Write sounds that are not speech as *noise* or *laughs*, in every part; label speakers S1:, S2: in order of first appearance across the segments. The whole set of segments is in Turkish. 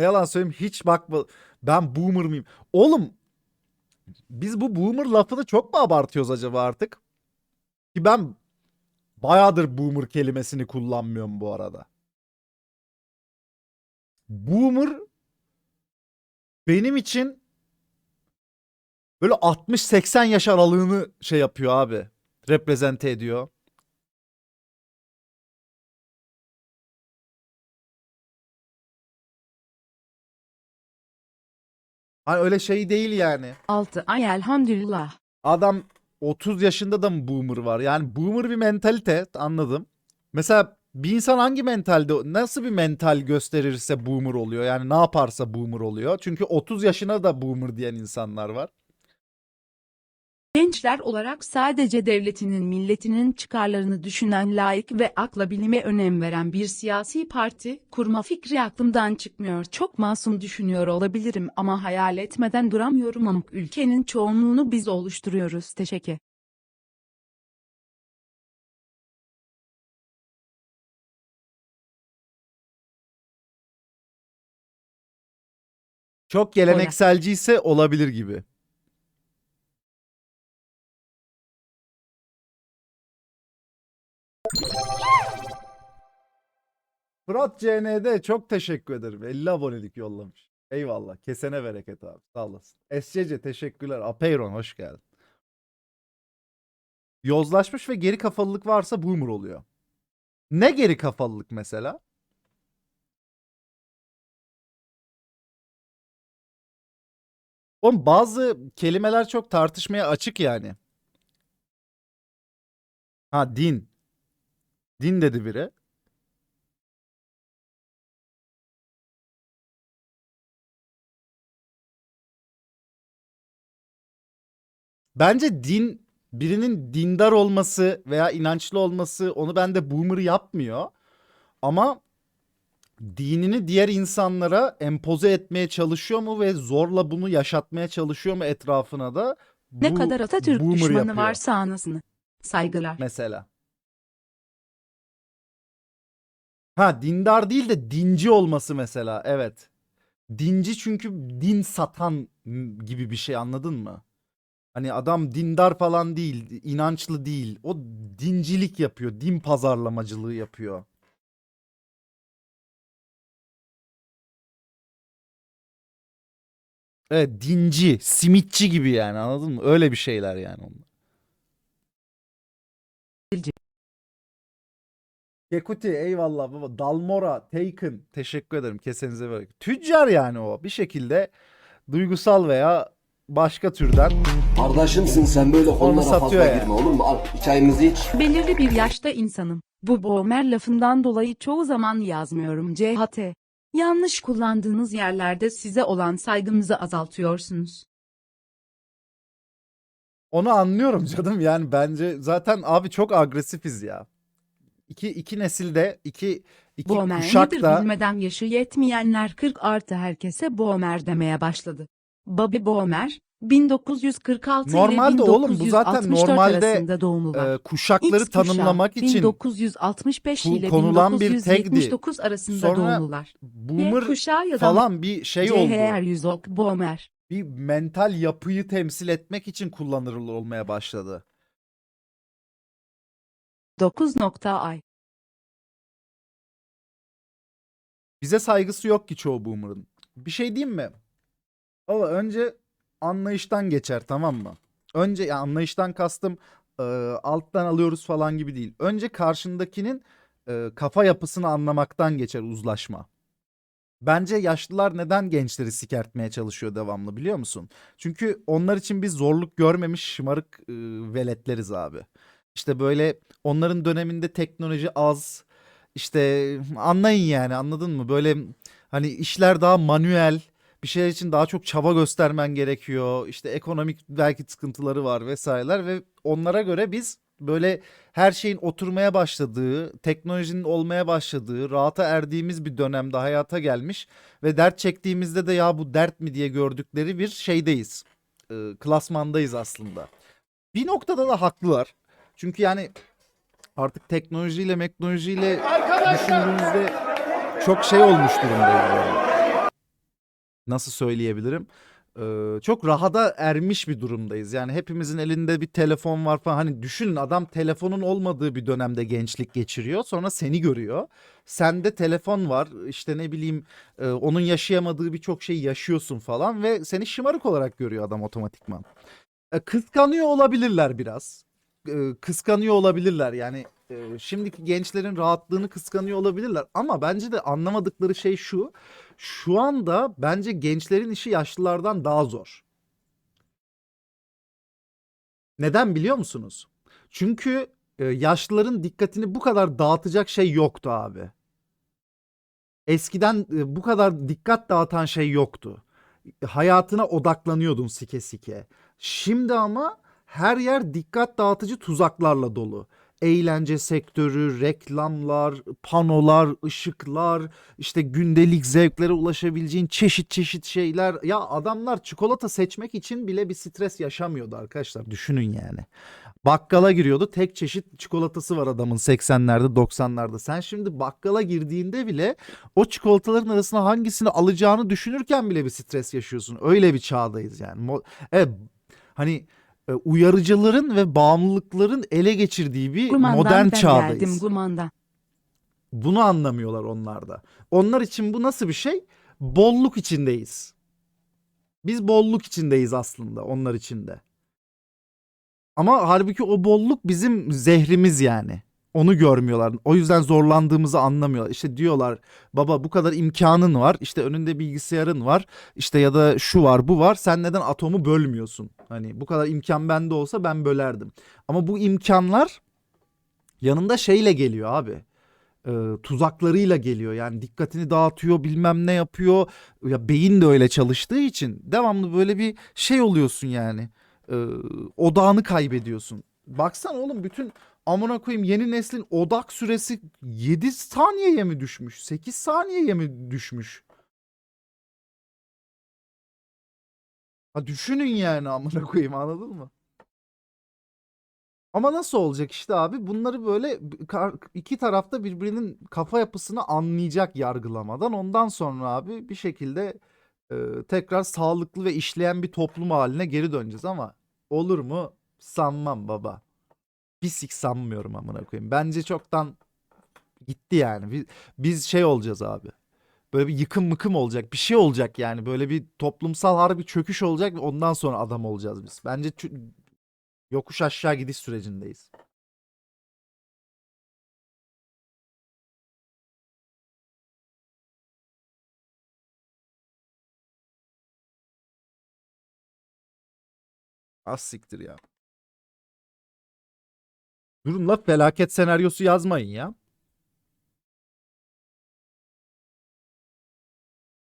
S1: Ne yalan söyleyeyim hiç bakma. Ben boomer mıyım? Oğlum biz bu boomer lafını çok mu abartıyoruz acaba artık? Ki ben bayağıdır boomer kelimesini kullanmıyorum bu arada. Boomer benim için böyle 60-80 yaş aralığını şey yapıyor abi. Reprezente ediyor. Hani öyle şey değil yani.
S2: 6 ay elhamdülillah.
S1: Adam 30 yaşında da mı boomer var? Yani boomer bir mentalite anladım. Mesela bir insan hangi mentalde nasıl bir mental gösterirse boomer oluyor? Yani ne yaparsa boomer oluyor. Çünkü 30 yaşına da boomer diyen insanlar var.
S2: Gençler olarak sadece devletinin milletinin çıkarlarını düşünen layık ve akla bilime önem veren bir siyasi parti kurma fikri aklımdan çıkmıyor. Çok masum düşünüyor olabilirim ama hayal etmeden duramıyorum amk ülkenin çoğunluğunu biz oluşturuyoruz. Teşekkür.
S1: Çok gelenekselci ise olabilir gibi. Fırat CN'de çok teşekkür ederim. 50 abonelik yollamış. Eyvallah. Kesene bereket abi. Sağ olasın. SCC teşekkürler. Apeyron hoş geldin. Yozlaşmış ve geri kafalılık varsa boomer oluyor. Ne geri kafalılık mesela? Oğlum bazı kelimeler çok tartışmaya açık yani. Ha din. Din dedi biri. Bence din birinin dindar olması veya inançlı olması onu bende boomer yapmıyor. Ama dinini diğer insanlara empoze etmeye çalışıyor mu ve zorla bunu yaşatmaya çalışıyor mu etrafına da
S2: Ne
S1: bu
S2: kadar Atatürk düşmanı
S1: yapıyor
S2: varsa anasını. Saygılar.
S1: mesela. Ha dindar değil de dinci olması mesela evet. Dinci çünkü din satan gibi bir şey anladın mı? Hani adam dindar falan değil, inançlı değil. O dincilik yapıyor, din pazarlamacılığı yapıyor. Evet, dinci, simitçi gibi yani anladın mı? Öyle bir şeyler yani onlar. Kekuti eyvallah baba. Dalmora, Taken teşekkür ederim. Kesenize bereket. Tüccar yani o. Bir şekilde duygusal veya başka türden
S3: Kardeşimsin sen böyle konulara
S1: satıyor
S3: fazla
S1: yani.
S3: girme olur mu? Al çayımızı iç.
S2: Belirli bir yaşta insanım. Bu Bomer lafından dolayı çoğu zaman yazmıyorum CHT. Yanlış kullandığınız yerlerde size olan saygımızı azaltıyorsunuz.
S1: Onu anlıyorum canım yani bence zaten abi çok agresifiz ya. İki, iki nesilde iki, iki
S2: Bomer
S1: kuşak
S2: nedir
S1: da
S2: bilmeden yaşı yetmeyenler 40 artı herkese Bomer demeye başladı. Bobby Bomer, 1946
S1: Normalde
S2: ile
S1: oğlum bu
S2: 1964
S1: zaten normalde,
S2: arasında doğumlular.
S1: e, kuşakları
S2: X kuşağı,
S1: tanımlamak için
S2: 1965
S1: ku-
S2: ile
S1: konulan bir tagdi.
S2: 1979 arasında
S1: Sonra
S2: doğumlular.
S1: boomer
S2: Y kuşağı ya da
S1: falan bir şey oldu.
S2: CHR 100 ok Bomer.
S1: Bir mental yapıyı temsil etmek için kullanılır olmaya başladı.
S2: 9 nokta ay.
S1: Bize saygısı yok ki çoğu boomer'ın. Bir şey diyeyim mi? Ama önce anlayıştan geçer tamam mı? Önce ya anlayıştan kastım e, alttan alıyoruz falan gibi değil. Önce karşındakinin e, kafa yapısını anlamaktan geçer uzlaşma. Bence yaşlılar neden gençleri sikertmeye çalışıyor devamlı biliyor musun? Çünkü onlar için biz zorluk görmemiş şımarık e, veletleriz abi. İşte böyle onların döneminde teknoloji az. İşte anlayın yani anladın mı? Böyle hani işler daha manuel. Bir şeyler için daha çok çaba göstermen gerekiyor. İşte ekonomik belki sıkıntıları var vesaireler ve onlara göre biz böyle her şeyin oturmaya başladığı, teknolojinin olmaya başladığı, rahata erdiğimiz bir dönemde hayata gelmiş ve dert çektiğimizde de ya bu dert mi diye gördükleri bir şeydeyiz. Ee, klasmandayız aslında. Bir noktada da haklılar. Çünkü yani artık teknolojiyle meknolojiyle düşündüğümüzde çok şey olmuş durumdayız yani. nasıl söyleyebilirim? Ee, çok rahada ermiş bir durumdayız. Yani hepimizin elinde bir telefon var falan. Hani düşünün adam telefonun olmadığı bir dönemde gençlik geçiriyor. Sonra seni görüyor. Sende telefon var. işte ne bileyim e, onun yaşayamadığı birçok şeyi yaşıyorsun falan ve seni şımarık olarak görüyor adam otomatikman. E, kıskanıyor olabilirler biraz. E, kıskanıyor olabilirler. Yani e, şimdiki gençlerin rahatlığını kıskanıyor olabilirler. Ama bence de anlamadıkları şey şu. Şu anda bence gençlerin işi yaşlılardan daha zor. Neden biliyor musunuz? Çünkü e, yaşlıların dikkatini bu kadar dağıtacak şey yoktu abi. Eskiden bu kadar dikkat dağıtan şey yoktu. Hayatına odaklanıyordun sike sike. Şimdi ama her yer dikkat dağıtıcı tuzaklarla dolu. Eğlence sektörü, reklamlar, panolar, ışıklar, işte gündelik zevklere ulaşabileceğin çeşit çeşit şeyler. Ya adamlar çikolata seçmek için bile bir stres yaşamıyordu arkadaşlar. Düşünün yani. Bakkala giriyordu. Tek çeşit çikolatası var adamın 80'lerde 90'larda. Sen şimdi bakkala girdiğinde bile o çikolataların arasına hangisini alacağını düşünürken bile bir stres yaşıyorsun. Öyle bir çağdayız yani. Evet hani uyarıcıların ve bağımlılıkların ele geçirdiği bir
S2: Gumandan
S1: modern
S2: ben
S1: çağdayız.
S2: geldim Gumandan.
S1: Bunu anlamıyorlar onlar da. Onlar için bu nasıl bir şey? Bolluk içindeyiz. Biz bolluk içindeyiz aslında onlar için de. Ama halbuki o bolluk bizim zehrimiz yani. Onu görmüyorlar. O yüzden zorlandığımızı anlamıyorlar. İşte diyorlar baba bu kadar imkanın var. İşte önünde bilgisayarın var. İşte ya da şu var bu var. Sen neden atomu bölmüyorsun? Hani bu kadar imkan bende olsa ben bölerdim. Ama bu imkanlar yanında şeyle geliyor abi e, tuzaklarıyla geliyor. Yani dikkatini dağıtıyor, bilmem ne yapıyor. Ya beyin de öyle çalıştığı için devamlı böyle bir şey oluyorsun yani. E, odağını kaybediyorsun. Baksana oğlum bütün amına koyayım yeni neslin odak süresi 7 saniyeye mi düşmüş? 8 saniyeye mi düşmüş? Ha düşünün yani amına koyayım anladın mı? Ama nasıl olacak işte abi? Bunları böyle iki tarafta birbirinin kafa yapısını anlayacak yargılamadan ondan sonra abi bir şekilde e, tekrar sağlıklı ve işleyen bir toplum haline geri döneceğiz ama olur mu? Sanmam baba. Bisik sanmıyorum amına koyayım. Bence çoktan gitti yani. Biz, biz şey olacağız abi. Böyle bir yıkım mıkım olacak. Bir şey olacak yani. Böyle bir toplumsal harbi çöküş olacak ondan sonra adam olacağız biz. Bence yokuş aşağı gidiş sürecindeyiz. Az siktir ya. Durun la felaket senaryosu yazmayın ya.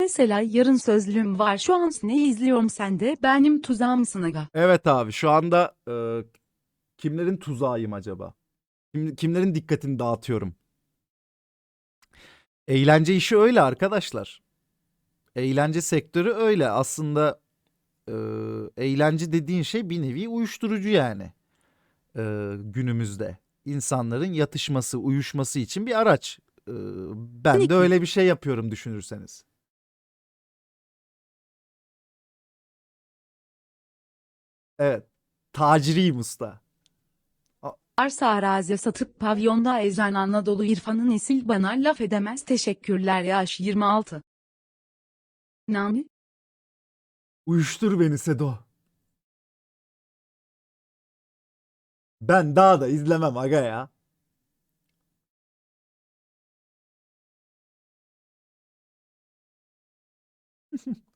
S2: Mesela yarın sözlüğüm var şu an ne izliyorum sen de benim tuzağımsın aga.
S1: Evet abi şu anda e, kimlerin tuzağıyım acaba? Kim, kimlerin dikkatini dağıtıyorum? Eğlence işi öyle arkadaşlar. Eğlence sektörü öyle. Aslında e, eğlence dediğin şey bir nevi uyuşturucu yani. E, günümüzde. İnsanların yatışması, uyuşması için bir araç. E, ben de öyle bir şey yapıyorum düşünürseniz. Evet. Taciriyim usta.
S2: Arsa arazi satıp pavyonda ezen Anadolu İrfan'ı nesil bana laf edemez teşekkürler yaş 26. Nani?
S1: Uyuştur beni Sedo. Ben daha da izlemem aga ya. *laughs*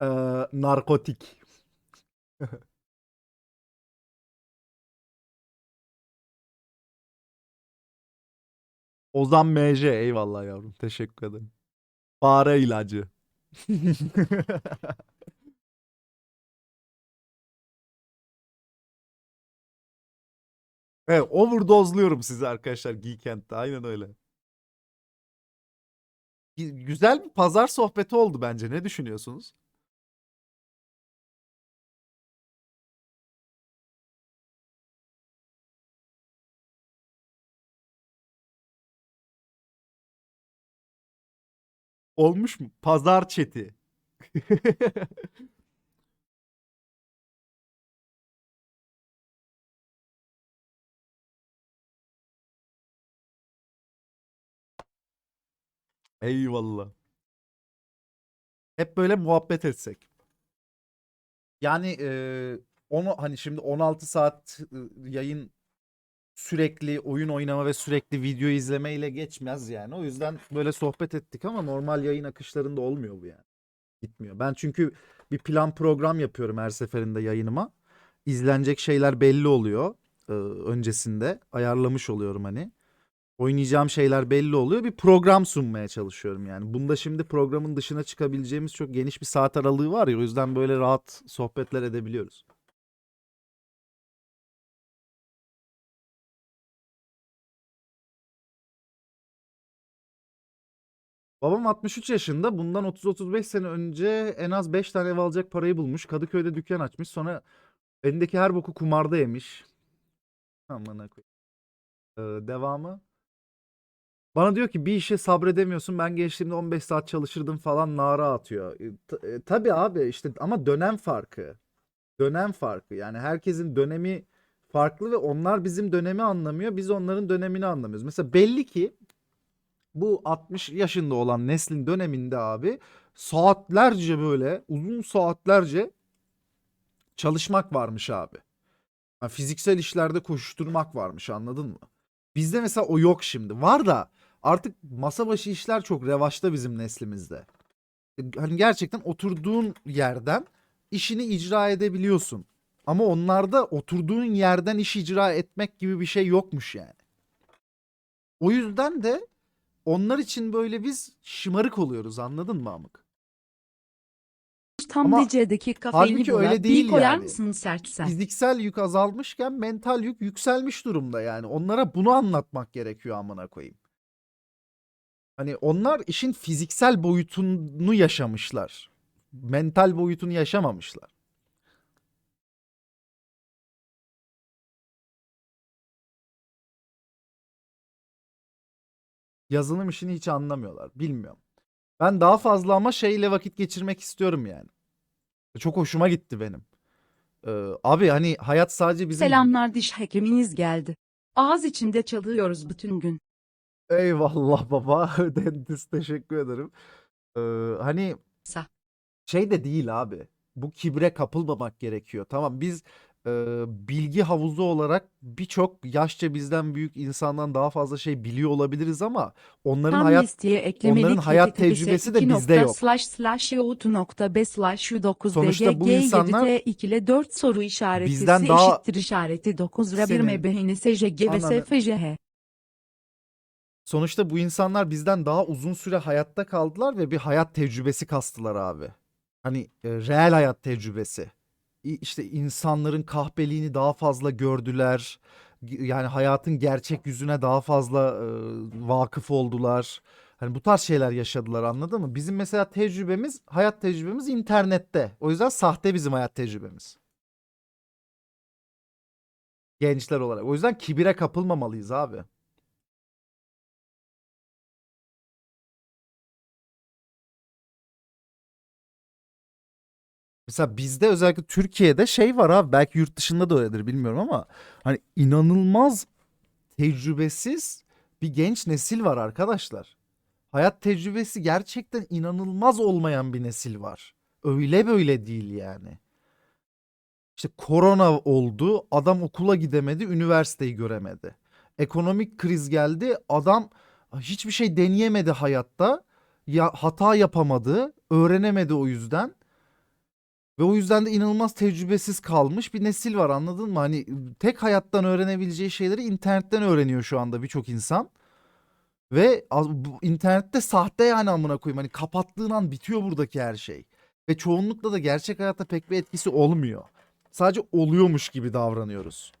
S1: Ee, narkotik. *laughs* Ozan MC eyvallah yavrum teşekkür ederim. Fare ilacı. *laughs* Evet, overdose'luyorum sizi arkadaşlar Geekend'de. Aynen öyle. Gü- Güzel bir pazar sohbeti oldu bence. Ne düşünüyorsunuz? Olmuş mu? Pazar çeti. *laughs* Eyvallah. Hep böyle muhabbet etsek. Yani eee, onu hani şimdi 16 saat ıı, yayın sürekli oyun oynama ve sürekli video izleme ile geçmez yani. O yüzden böyle sohbet ettik ama normal yayın akışlarında olmuyor bu yani. Gitmiyor. Ben çünkü bir plan program yapıyorum her seferinde yayınıma. İzlenecek şeyler belli oluyor eee, öncesinde. Ayarlamış oluyorum hani. Oynayacağım şeyler belli oluyor. Bir program sunmaya çalışıyorum yani. Bunda şimdi programın dışına çıkabileceğimiz çok geniş bir saat aralığı var ya. O yüzden böyle rahat sohbetler edebiliyoruz. Babam 63 yaşında. Bundan 30-35 sene önce en az 5 tane ev alacak parayı bulmuş. Kadıköy'de dükkan açmış. Sonra elindeki her boku kumarda yemiş. Amına koyayım. Ee, devamı. Bana diyor ki bir işe sabredemiyorsun. Ben gençliğimde 15 saat çalışırdım falan nara atıyor. E, ta- e, tabii abi işte ama dönem farkı. Dönem farkı. Yani herkesin dönemi farklı ve onlar bizim dönemi anlamıyor. Biz onların dönemini anlamıyoruz. Mesela belli ki bu 60 yaşında olan neslin döneminde abi saatlerce böyle uzun saatlerce çalışmak varmış abi. Ha, fiziksel işlerde koşuşturmak varmış anladın mı? Bizde mesela o yok şimdi. Var da artık masa başı işler çok revaçta bizim neslimizde. E, Hani gerçekten oturduğun yerden işini icra edebiliyorsun. Ama onlarda oturduğun yerden iş icra etmek gibi bir şey yokmuş yani. O yüzden de onlar için böyle biz şımarık oluyoruz anladın mı Amık?
S2: Tam
S1: Ama
S2: DC'deki kafeini
S1: halbuki öyle
S2: bir
S1: değil
S2: koyar
S1: yani.
S2: mısın sertsen?
S1: Fiziksel yük azalmışken mental yük yükselmiş durumda yani. Onlara bunu anlatmak gerekiyor amına koyayım. Hani onlar işin fiziksel boyutunu yaşamışlar. Mental boyutunu yaşamamışlar. Yazılım işini hiç anlamıyorlar. Bilmiyorum. Ben daha fazla ama şeyle vakit geçirmek istiyorum yani. Çok hoşuma gitti benim. Ee, abi hani hayat sadece bizim...
S2: Selamlar diş hekiminiz geldi. Ağız içinde çalıyoruz bütün gün.
S1: Eyvallah baba. *laughs* Dentist teşekkür ederim. Ee, hani
S2: Sa.
S1: şey de değil abi. Bu kibre kapılmamak gerekiyor. Tamam biz e, bilgi havuzu olarak birçok yaşça bizden büyük insandan daha fazla şey biliyor olabiliriz ama onların
S2: Tam
S1: hayat
S2: listeye
S1: onların hayat tecrübesi de
S2: 2
S1: bizde yok.
S2: Slash slash yahoo.b slash 9
S1: Sonuçta bu insanlar
S2: 2 ile 4 soru işareti
S1: bizden daha-
S2: eşittir işareti 9 ve 1
S1: Senin
S2: mebhine SJG ve SFJH.
S1: Sonuçta bu insanlar bizden daha uzun süre hayatta kaldılar ve bir hayat tecrübesi kastılar abi. Hani e, reel hayat tecrübesi. İşte insanların kahpeliğini daha fazla gördüler. Yani hayatın gerçek yüzüne daha fazla e, vakıf oldular. Hani bu tarz şeyler yaşadılar anladın mı? Bizim mesela tecrübemiz, hayat tecrübemiz internette. O yüzden sahte bizim hayat tecrübemiz. Gençler olarak. O yüzden kibire kapılmamalıyız abi. Mesela bizde özellikle Türkiye'de şey var abi belki yurt dışında da öyledir bilmiyorum ama hani inanılmaz tecrübesiz bir genç nesil var arkadaşlar. Hayat tecrübesi gerçekten inanılmaz olmayan bir nesil var. Öyle böyle değil yani. İşte korona oldu, adam okula gidemedi, üniversiteyi göremedi. Ekonomik kriz geldi, adam hiçbir şey deneyemedi hayatta. Ya hata yapamadı, öğrenemedi o yüzden. Ve o yüzden de inanılmaz tecrübesiz kalmış bir nesil var anladın mı? Hani tek hayattan öğrenebileceği şeyleri internetten öğreniyor şu anda birçok insan. Ve bu internette sahte yani amına koyayım. Hani kapattığın an bitiyor buradaki her şey. Ve çoğunlukla da gerçek hayatta pek bir etkisi olmuyor. Sadece oluyormuş gibi davranıyoruz.